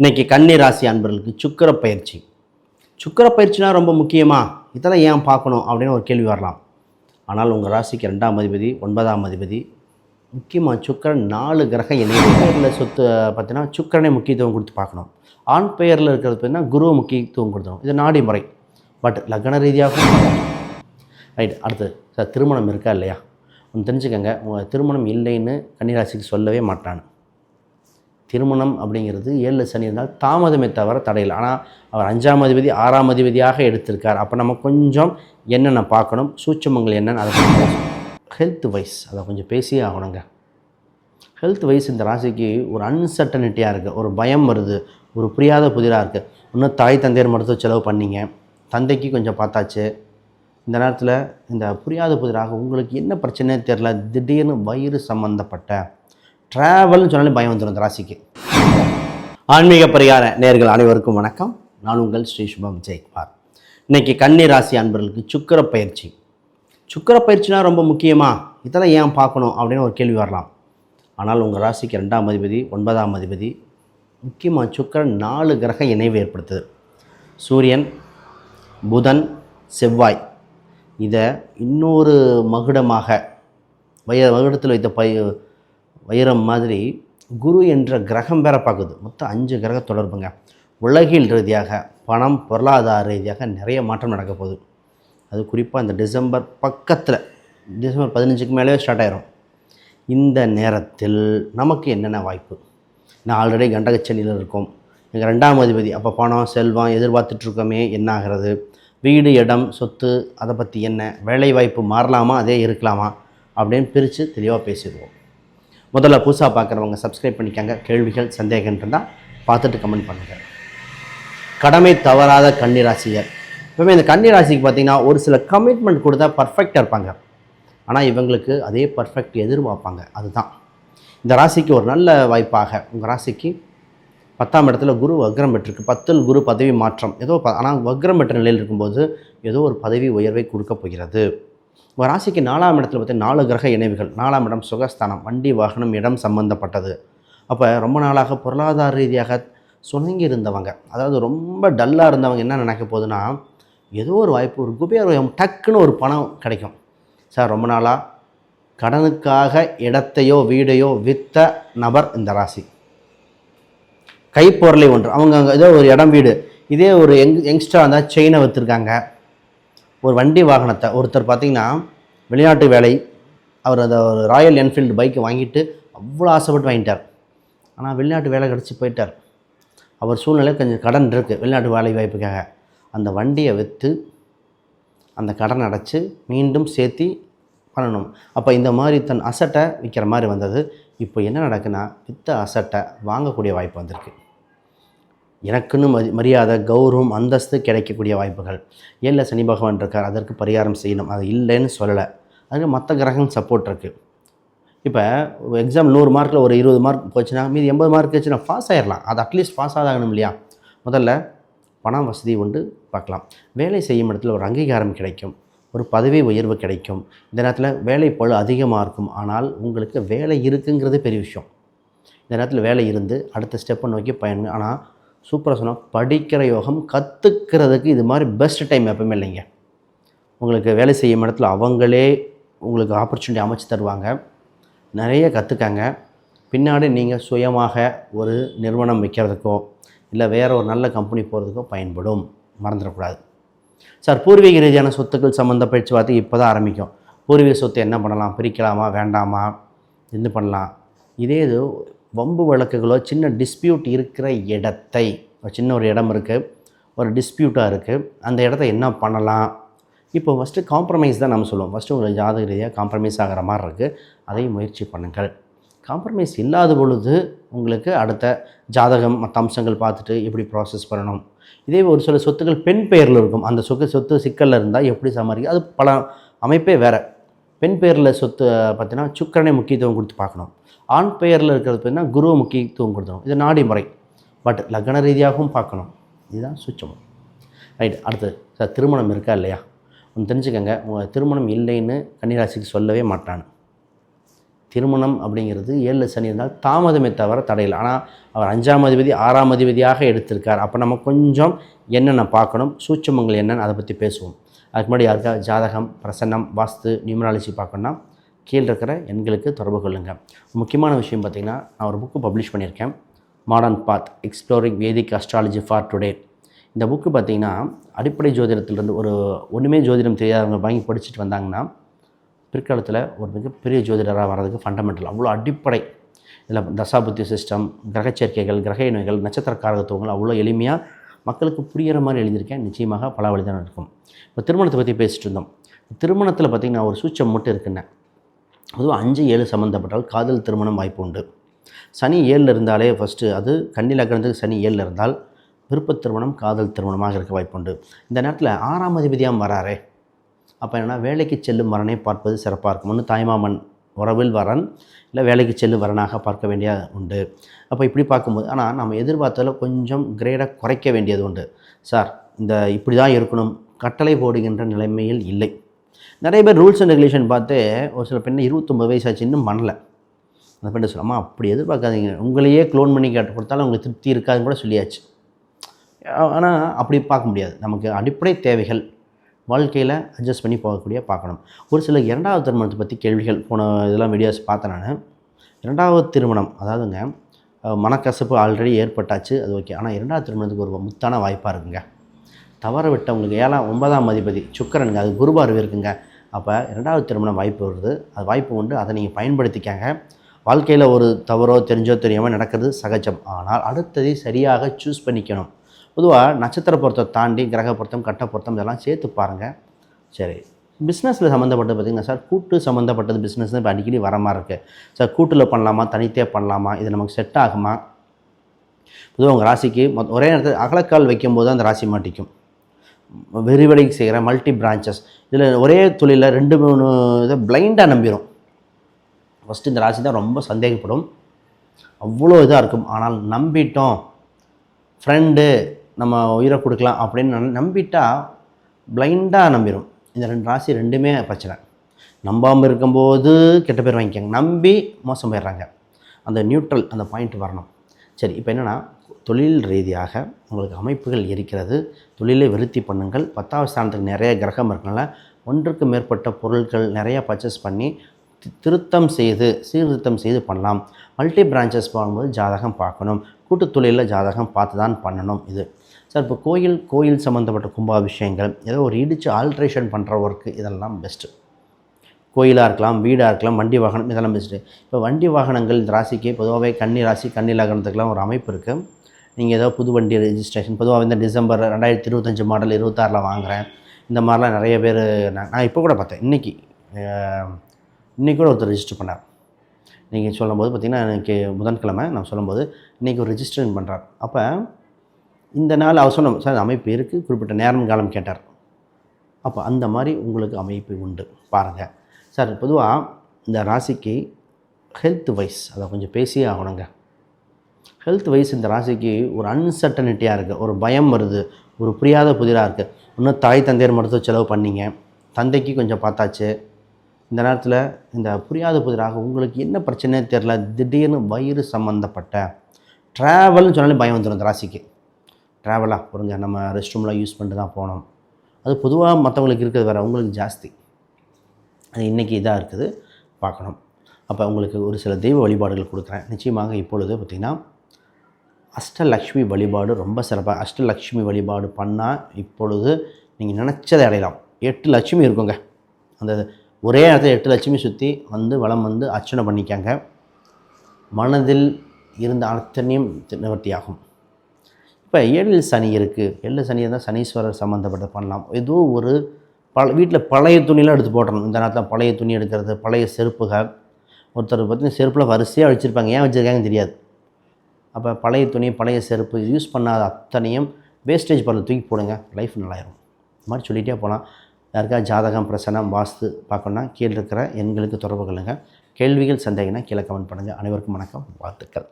இன்றைக்கி கன்னி ராசி அன்பர்களுக்கு சுக்கிர பயிற்சி சுக்கிர பயிற்சினா ரொம்ப முக்கியமா? இதெல்லாம் ஏன் பார்க்கணும் அப்படின்னு ஒரு கேள்வி வரலாம். ஆனால் உங்கள் ராசிக்கு ரெண்டாம் அதிபதி ஒன்பதாம் அதிபதி முக்கியமாக சுக்கிரன் நாலு கிரகம் இணைவு. பேரில் சொத்து பார்த்தீங்கன்னா சுக்கரனை முக்கியத்துவம் கொடுத்து பார்க்கணும். ஆண் பெயரில் இருக்கிறது பார்த்தீங்கன்னா குரு முக்கியத்துவம் கொடுத்தணும் இது நாடி முறை. பட் லக்ன ரீதியாகவும் ரைட் அடுத்து சார் திருமணம் இருக்கா இல்லையா? ஒன்று தெரிஞ்சுக்கோங்க. உங்கள் திருமணம் இல்லைன்னு கன்னிராசிக்கு சொல்லவே மாட்டான் திருமணம் அப்படிங்கிறது ஏழில் சனி இருந்தால் தாமதமே தவிர தடையில் ஆனால் அவர் அஞ்சாம் அதிபதி ஆறாம் அதிபதியாக எடுத்திருக்கார். அப்போ நம்ம கொஞ்சம் என்னென்ன பார்க்கணும்? சூட்சமங்கள் என்னென்னு அதை ஹெல்த் வைஸ் அதை கொஞ்சம் பேசியே ஆகணுங்க. ஹெல்த் வைஸ் இந்த ராசிக்கு ஒரு அன்சர்டனிட்டியாக இருக்குது ஒரு பயம் வருது. ஒரு புரியாத புதிராக இருக்குது இன்னும் தாய் தந்தையர் மருத்துவ செலவு பண்ணிங்க. தந்தைக்கு கொஞ்சம் பார்த்தாச்சு. இந்த நேரத்தில் இந்த புரியாத புதிராக உங்களுக்கு என்ன பிரச்சனையே தெரில திடீர்னு வயிறு சம்மந்தப்பட்ட ட்ராவல்னு சொன்னாலே பயம் வந்துடும் இந்த ராசிக்கு. ஆன்மீக பரிகார நேர்கள் அனைவருக்கும் வணக்கம். நான் உங்கள் ஸ்ரீ சுபம் ஜெயக்குமார் இன்றைக்கி கன்னி ராசி அன்பர்களுக்கு சுக்கிர பயிற்சி. சுக்கிர பயிற்சினா ரொம்ப முக்கியமா? இதெல்லாம் ஏன் பார்க்கணும் அப்படின்னு ஒரு கேள்வி வரலாம். ஆனால் உங்கள் ராசிக்கு ரெண்டாம் அதிபதி ஒன்பதாம் அதிபதி முக்கியமாக சுக்கரன் நாலு கிரக இணைவு ஏற்படுத்துது. சூரியன் புதன் செவ்வாய். இதை இன்னொரு மகுடமாக வய மகுடத்தில் வைத்த பய வைரம் மாதிரி குரு என்ற கிரகம் வேற பார்க்குது. மொத்தம் அஞ்சு கிரக தொடர்புங்க. உலகில் ரீதியாக பணம் பொருளாதார ரீதியாக நிறைய மாற்றம் நடக்க போகுது. அது குறிப்பாக இந்த டிசம்பர் பக்கத்தில் டிசம்பர் பதினஞ்சுக்கு மேலே ஸ்டார்ட் ஆயிரும். இந்த நேரத்தில் நமக்கு என்னென்ன வாய்ப்பு? நான் ஆல்ரெடி கண்டகச்சனியில் இருக்கோம். எங்கள் ரெண்டாம் அதிபதி அப்போ பணம் செல்வம் எதிர்பார்த்துட்ருக்கோமே என்ன ஆகிறது? வீடு இடம் சொத்து அதை பற்றி என்ன? வேலைவாய்ப்பு மாறலாமா? அதே இருக்கலாமா? அப்படின்னு பிரித்து தெளிவாக பேசிடுவோம். முதல்ல புதுசாக பார்க்குறவங்க சப்ஸ்கிரைப் பண்ணிக்கோங்க. கேள்விகள் சந்தேகம் இருந்தால் பார்த்துட்டு கமெண்ட் பண்ணுங்கள் கடமை தவறாத கன்னிராசியர் இப்போ இந்த கன்னிராசிக்கு பார்த்தீங்கன்னா ஒரு சில கமிட்மெண்ட் கொடுத்தா பர்ஃபெக்டாக இருப்பாங்க. ஆனால் இவங்களுக்கு அதே பர்ஃபெக்ட் எதிர்பார்ப்பாங்க அதுதான். இந்த ராசிக்கு ஒரு நல்ல வாய்ப்பாக. உங்கள் ராசிக்கு பத்தாம் இடத்துல குரு வக்ரம் பெற்றிருக்கு. பத்தில் குரு பதவி மாற்றம். ஏதோ ப ஆனால் வக்ரம் பெற்ற நிலையில் இருக்கும்போது ஏதோ ஒரு பதவி உயர்வை கொடுக்க போகிறது. உங்கள் ராசிக்கு நாலாம் இடத்துல பார்த்தீங்கன்னா நாலு கிரக இணைவுகள். நாலாம் இடம் சுகஸ்தானம். வண்டி வாகனம் இடம் சம்பந்தப்பட்டது. அப்போ ரொம்ப நாளாக பொருளாதார ரீதியாக சுணங்கி இருந்தவங்க அதாவது ரொம்ப டல்லாக இருந்தவங்க என்ன நினைக்க போகுதுன்னா ஏதோ ஒரு வாய்ப்பு ஒரு குபேர டக்குன்னு ஒரு பணம் கிடைக்கும். சார் ரொம்ப நாளாக கடனுக்காக இடத்தையோ வீடையோ விற்ற நபர் இந்த ராசி. கைப்பொருளை ஒன்று. அவங்க ஏதோ ஒரு இடம் வீடு. இதே ஒரு யங் யங்ஸ்டராக இருந்தால் செயினை விற்றுருக்காங்க ஒரு வண்டி வாகனத்தை ஒருத்தர் பார்த்திங்கன்னா வெளிநாட்டு வேலை அவர் அந்த ஒரு ராயல் என்ஃபீல்டு பைக்கை வாங்கிட்டு அவ்வளோ ஆசைப்பட்டு வாங்கிட்டார். ஆனால் வெளிநாட்டு வேலை கிடச்சி போயிட்டார். அவர் சூழ்நிலை கொஞ்சம் கடன் இருக்குது வெளிநாட்டு வேலை வாய்ப்புக்காக. அந்த வண்டியை விற்று அந்த கடன் அடைச்சி மீண்டும் சேர்த்தி பண்ணணும். அப்போ இந்த மாதிரி தன் அசட்டை விற்கிற மாதிரி வந்தது. இப்போ என்ன நடக்குன்னா விற்ற அசட்டை வாங்கக்கூடிய வாய்ப்பு வந்திருக்கு. எனக்குன்னு மரி மரியாதை கௌரவம் அந்தஸ்து கிடைக்கக்கூடிய வாய்ப்புகள். ஏழில் சனி பகவான் இருக்கார்? அதற்கு பரிகாரம் செய்யணும். அது இல்லைன்னு சொல்லலை. அதுக்கு மற்ற கிரகம் சப்போர்ட் இருக்குது இப்போ எக்ஸாம் நூறு மார்க்கில் ஒரு இருபது மார்க் போச்சுன்னா மீதி எண்பது மார்க் வச்சுன்னா பாஸ் ஆகிடலாம் அது அட்லீஸ்ட் பாஸ் ஆகணும் இல்லையா? முதல்ல பணம் வசதி உண்டு பார்க்கலாம். வேலை செய்யும் இடத்துல ஒரு அங்கீகாரம் கிடைக்கும். ஒரு பதவி உயர்வு கிடைக்கும். இந்த நேரத்தில் வேலை பழு அதிகமாக இருக்கும். ஆனால் உங்களுக்கு வேலை இருக்குங்கிறது பெரிய விஷயம். இந்த நேரத்தில் வேலை இருந்து அடுத்த ஸ்டெப்பை நோக்கி பயணம். ஆனால் சூப்பராக சொன்னால் படிக்கிற யோகம் கற்றுக்கிறதுக்கு இது மாதிரி பெஸ்ட் டைம் எப்பவுமே இல்லைங்க. உங்களுக்கு வேலை செய்யும் இடத்துல அவங்களே உங்களுக்கு ஆப்பர்ச்சுனிட்டி அமைச்சு தருவாங்க. நிறைய கற்றுக்காங்க பின்னாடி நீங்கள் சுயமாக ஒரு நிறுவனம் வைக்கிறதுக்கோ இல்லை வேறு ஒரு நல்ல கம்பெனி போகிறதுக்கோ பயன்படும். மறந்துடக்கூடாது. சார் பூர்வீக ரீதியான சொத்துக்கள் சம்மந்த பேச்சுவார்த்தை இப்போ தான் ஆரம்பிக்கும். பூர்வீக சொத்து என்ன பண்ணலாம்? பிரிக்கலாமா? வேண்டாமா? என்ன பண்ணலாம். இதே இது வம்பு வழக்குகளோ சின்ன டிஸ்பியூட் இருக்கிற இடத்தை சின்ன ஒரு இடம் இருக்குது ஒரு டிஸ்பியூட்டாக இருக்குது அந்த இடத்த என்ன பண்ணலாம்? இப்போ ஃபஸ்ட்டு காம்ப்ரமைஸ் தான் நம்ம சொல்லுவோம். ஃபஸ்ட்டு உங்களுக்கு ஜாதக ரீதியாக காம்ப்ரமைஸ் ஆகிற மாதிரி இருக்குது அதையும் முயற்சி பண்ணுங்கள். காம்ப்ரமைஸ் இல்லாத பொழுது உங்களுக்கு அடுத்த ஜாதகம் மற்ற அம்சங்கள் பார்த்துட்டு எப்படி ப்ராசஸ் பண்ணணும்? இதே ஒரு சில சொத்துக்கள் பெண் பெயரில் இருக்கும். அந்த சொத்து சொத்து சிக்கலில் இருந்தால் எப்படி சமாளிக்க அது பல அமைப்பே வேறு. பெண் பெயரில் சொத்து பார்த்தீங்கன்னா சுக்கரனை முக்கியத்துவம் கொடுத்து பார்க்கணும். ஆண் பெயரில் இருக்கிறது பார்த்தீங்கன்னா குரு முக்கியத்துவம் கொடுக்கணும் இது நாடி முறை. பட் லக்ன ரீதியாகவும் பார்க்கணும். இதுதான் சுச்சமம் ரைட் அடுத்து சார் திருமணம் இருக்கா இல்லையா? ஒன்று தெரிஞ்சுக்கங்க. உங்கள் திருமணம் இல்லைன்னு கன்னிராசிக்கு சொல்லவே மாட்டான். திருமணம் அப்படிங்கிறது ஏழில் சனி இருந்தால் தாமதமே தவிர தடையில் ஆனால் அவர் அஞ்சாம் அதிபதி ஆறாம் அதிபதியாக எடுத்திருக்கார். அப்போ நம்ம கொஞ்சம் என்னென்ன பார்க்கணும் சூட்சமங்கள் என்னென்னு அதை பற்றி பேசுவோம். அதுக்கு முன்னாடி யாருக்கா ஜாதகம் பிரசன்னம் வாஸ்து நியூமராலஜி பார்க்கணுன்னா கீழே இருக்கிற எண்களுக்கு தொடர்பு கொள்ளுங்கள் முக்கியமான விஷயம் பார்த்திங்கன்னா நான் ஒரு புக்கு பப்ளிஷ் பண்ணியிருக்கேன். Modern path exploring Vedic astrology for today இந்த புக்கு பார்த்திங்கன்னா அடிப்படை ஜோதிடத்திலிருந்து ஒரு ஒன்றுமே ஜோதிடம் தெரியாதவங்க வாங்கி படிச்சுட்டு வந்தாங்கன்னா பிற்காலத்தில் ஒரு மிகப்பெரிய ஜோதிடராக வர்றதுக்கு ஃபண்டமெண்டல் அவ்வளோ அடிப்படை. இதில் தசாபுத்தி சிஸ்டம் கிரகச்சேர்க்கைகள் கிரக இணைகள் நட்சத்திர காரகத்துவங்கள் அவ்வளோ எளிமையாக மக்களுக்கு புரிகிற மாதிரி எழுதியிருக்கேன். நிச்சயமாக பல வழிதான் இருக்கும். இப்போ திருமணத்தை பற்றி பேசிட்டு இருந்தோம். திருமணத்தில் பார்த்திங்கன்னா ஒரு சூச்சம் மட்டும் இருக்குன்னு அதுவும் அஞ்சு ஏழு சம்மந்தப்பட்டால் காதல் திருமணம் வாய்ப்பு உண்டு. சனி ஏழில் இருந்தாலே ஃபஸ்ட்டு அது கண்ணில் லக்னத்துக்கு சனி ஏழில் இருந்தால் விருப்பத் திருமணம் காதல் திருமணமாக இருக்க வாய்ப்புண்டு இந்த நேரத்தில் ஆறாம் அதிபதியாக வராரே. அப்போ என்னென்னா வேலைக்கு செல்லும் வரனை பார்ப்பது சிறப்பாக இருக்கும் ஒன்று தாய்மாமன் உறவில் வரன் இல்லை வேலைக்கு செல்லும் வரனாக பார்க்க வேண்டிய உண்டு. அப்போ இப்படி பார்க்கும்போது ஆனால் நம்ம எதிர்பார்த்ததில் கொஞ்சம் கிரேடாக குறைக்க வேண்டியது உண்டு. சார் இந்த இப்படி தான் இருக்கணும். கட்டளை போடுகின்ற நிலைமையில் இல்லை. நிறைய பேர் ரூல்ஸ் அண்ட் ரெகுலேஷன் பார்த்து ஒரு சில பெண்ணை இருபத்தொம்பது வயசாச்சு இன்னும் பண்ணல. அந்த பெண்ணை சொல்லாமா அப்படி எதிர்பார்க்காதீங்க. உங்களையே க்ளோன் பண்ணி கேட்டு கொடுத்தாலும் உங்களுக்கு திருப்தி இருக்காதுன்னு கூட சொல்லியாச்சு. ஆனால் அப்படி பார்க்க முடியாது. நமக்கு அடிப்படை தேவைகள் வாழ்க்கையில் அட்ஜஸ்ட் பண்ணி போகக்கூடிய பார்க்கணும். ஒரு சில இரண்டாவது திருமணத்தை பற்றி கேள்விகள் போன இதெல்லாம் வீடியோஸ் பார்த்தேன் நான். இரண்டாவது திருமணம் அதாவதுங்க மனக்கசப்பு ஆல்ரெடி ஏற்பட்டாச்சு அது ஓகே ஆனால் இரண்டாவது திருமணத்துக்கு ஒரு முத்தான வாய்ப்பாக இருக்குங்க. தவற விட்டவங்களுக்கு ஏழாம் ஒன்பதாம் அதிபதி சுக்கரனுங்க அது குருபார்வை இருக்குங்க. அப்போ இரண்டாவது திருமணம் வாய்ப்பு வருது. அது வாய்ப்பு உண்டு. அதை நீங்கள் பயன்படுத்திக்கங்க. வாழ்க்கையில் ஒரு தவறோ தெரிஞ்சோ தெரியாமல் நடக்கிறது சகஜம். ஆனால் அடுத்ததை சரியாக சூஸ் பண்ணிக்கணும். பொதுவாக நட்சத்திர பொருத்தம் தாண்டி கிரக பொருத்தம் கட்ட பொருத்தம் இதெல்லாம் சேர்த்து பாருங்கள் சரி. பிஸ்னஸில் சம்மந்தப்பட்டது பார்த்திங்கன்னா சார் கூட்டு சம்மந்தப்பட்டது பிஸ்னஸ் இப்போ அடிக்கடி வர மாதிரி இருக்குது சார் கூட்டில் பண்ணலாமா தனித்தே பண்ணலாமா இது நமக்கு செட் ஆகுமா? பொதுவாக உங்கள் ராசிக்கு மொத்த ஒரே நேரத்தில் அகலக்கால் வைக்கும்போது அந்த ராசி மாட்டிக்கும். விரிவடை செய்கிற மல்டி பிரான்ச்சஸ் இதில் ஒரே தொழிலில் ரெண்டு மூணு இதை பிளைண்டாக நம்பிடும் ஃபஸ்ட்டு இந்த ராசி தான் ரொம்ப சந்தேகப்படும். அவ்வளோ இதாக இருக்கும். ஆனால் நம்பிட்டோம். ஃப்ரெண்டு நம்ம உயிரை கொடுக்கலாம் அப்படின்னு நம்பிட்டா பிளைண்டாக நம்பிடும் இந்த ரெண்டு ராசி ரெண்டுமே பிரச்சனை. நம்பாமல் இருக்கும்போது கெட்ட பேர் வாங்கிக்கோங்க. நம்பி மோசம் போயிடுறாங்க. அந்த நியூட்ரல் அந்த பாயிண்ட் வரணும். சரி இப்போ என்னென்னா தொழில் ரீதியாக உங்களுக்கு அமைப்புகள் இருக்கிறது. தொழிலை விருத்தி பண்ணுங்கள். பத்தாவது ஸ்தானத்துக்கு நிறைய கிரகம் இருக்கனால ஒன்றுக்கு மேற்பட்ட பொருட்கள் நிறையா பர்ச்சேஸ் பண்ணி தி- திருத்தம் செய்து சீர்திருத்தம் செய்து பண்ணலாம். மல்டி பிரான்ச்சஸ் போகும்போது ஜாதகம் பார்க்கணும். கூட்டுத் தொழிலில் ஜாதகம் பார்த்து தான் பண்ணணும். இது சார் இப்போ கோயில் கோயில் சம்மந்தப்பட்ட கும்பாபிஷேகங்கள் ஏதோ ஒரு இடித்து ஆல்ட்ரேஷன் பண்ணுற ஒர்க்கு இதெல்லாம் பெஸ்ட்டு கோயிலாக இருக்கலாம் வீடாக இருக்கலாம் வண்டி வாகனம் இதெல்லாம் பெஸ்ட்டு இப்போ வண்டி வாகனங்கள் இந்த ராசிக்கு பொதுவாகவே கன்னி ராசி கன்னி லக்னத்துக்குலாம் ஒரு அமைப்பு இருக்குது நீங்கள் ஏதோ புது வண்டி ரெஜிஸ்ட்ரேஷன் பொதுவாக இந்த டிசம்பர் ரெண்டாயிரத்தி இருபத்தஞ்சி மாடல் இருபத்தாறில் வாங்குகிறேன் இந்த மாதிரிலாம் நிறைய பேர் நான் நான் இப்போ கூட பார்த்தேன். இன்றைக்கி இன்றைக்கி கூட ஒருத்தர் ரெஜிஸ்டர் பண்ணார். நீங்கள் சொல்லும்போது பார்த்திங்கன்னா எனக்கு புதன்கிழமை நான் சொல்லும்போது இன்றைக்கி ஒரு ரெஜிஸ்ட்ரேஷன் பண்ணுறார் அப்போ இந்த நாள் அவர் சொன்ன சார் அமைப்பு இருக்குது குறிப்பிட்ட நேரம் காலம் கேட்டார். அப்போ அந்த மாதிரி உங்களுக்கு அமைப்பு உண்டு பாருங்கள் சார் பொதுவாக இந்த ராசிக்கு ஹெல்த் வைஸ் அதை கொஞ்சம் பேசியே ஆகணுங்க. ஹெல்த் வைஸ் இந்த ராசிக்கு ஒரு அன்சர்டனிட்டியாக இருக்குது ஒரு பயம் வருது ஒரு புரியாத புதிராக இருக்குது இன்னும் தாய் தந்தையர் மருத்துவ செலவு பண்ணிங்க தந்தைக்கு கொஞ்சம் பார்த்தாச்சு. இந்த நேரத்தில் இந்த புரியாத புதிராக உங்களுக்கு என்ன பிரச்சனையே தெரில திடீர்னு வயிறு சம்மந்தப்பட்ட ட்ராவல்னு சொன்னாலே பயம் வந்துடும் இந்த ராசிக்கு. ட்ராவலாக பொருங்க நம்ம ரெஸ்ட் ரூம்லாம் யூஸ் பண்ணிட்டு தான் போனோம் அது பொதுவாக மற்றவங்களுக்கு இருக்கிறது வேறு உங்களுக்கு ஜாஸ்தி. அது இன்றைக்கி இதாக இருக்குது பார்க்கணும். அப்போ உங்களுக்கு ஒரு சில தெய்வ வழிபாடுகள் கொடுக்குறேன். நிச்சயமாக இப்பொழுது பார்த்திங்கன்னா அஷ்டலக்ஷ்மி வழிபாடு ரொம்ப சிறப்பாக அஷ்டலக்ஷ்மி வழிபாடு பண்ணால் இப்பொழுது நீங்கள் நினச்சதை அடையலாம். எட்டு லட்சுமி இருக்குங்க. அந்த ஒரே இடத்துல எட்டு லட்சுமி சுற்றி வந்து வளம் வந்து அர்ச்சனை பண்ணிக்காங்க. மனதில் இருந்த அத்தனையும் நிவர்த்தியாகும் இப்போ ஏழில் சனி இருக்குது ஏழில் சனி இருந்தால் சனீஸ்வரர் சம்மந்தப்பட்ட பண்ணலாம். ஏதோ ஒரு பல வீட்டில் பழைய துணியெலாம் எடுத்து போடணும் இந்த நேரத்தில் பழைய துணி எடுக்கிறது பழைய செருப்புகள். ஒருத்தர் பார்த்தீங்கன்னா செருப்பில் வரிசையாக வச்சுருப்பாங்க. ஏன் வச்சுருக்காங்கன்னு தெரியாது. அப்போ பழைய துணி பழைய செருப்பு யூஸ் பண்ணாத அத்தனையும் வேஸ்டேஜ் பண்ண தூக்கி போடுங்க. லைஃப் நல்லாயிரும். இது மாதிரி சொல்லிகிட்டே போகலாம். யாருக்கா ஜாதகம் பிரசனம் வாஸ்து பார்க்கணுன்னா கீழே இருக்கிற எண்களுக்கு தொடர்பு கொள்ளுங்கள் கேள்விகள் சந்தேகம்னா கீழே கமெண்ட் பண்ணுங்கள் அனைவருக்கும் வணக்கம். வாழ்த்துக்கள்.